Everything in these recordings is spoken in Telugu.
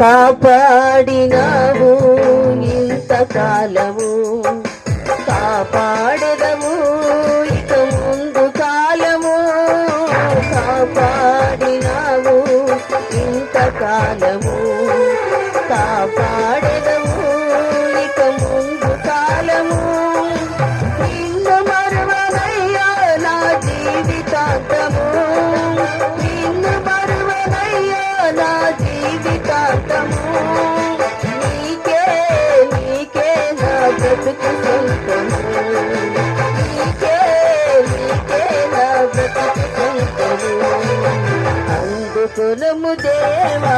కాపాడినావు ఇంతకాలము. కాపాడదము ఇక ముందు కాలము. కాపా కులము దేవా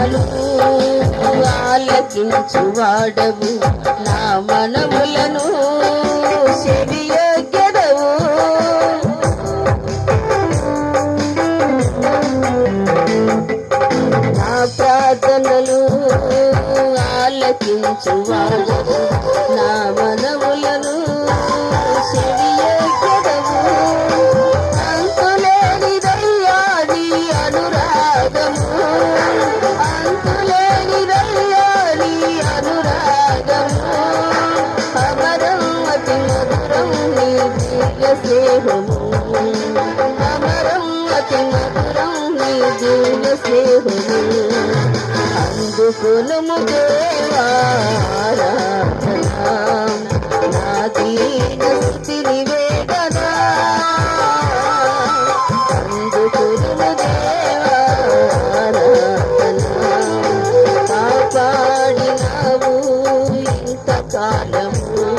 ప్రార్థనలు ఆలకించు వాడవు నా మనములను చెవియొగ్గెదవు నా ప్రార్థనలు ఆలకించు వాడవు స్నేహము అమరం అతి మధురం నీ జీవ స్నేహము అందుకులము దేవారాధనా నా దీన స్థితిని వేదనా అందుకులము దేవారాధనా కాపాడినవు ఇంతకాలము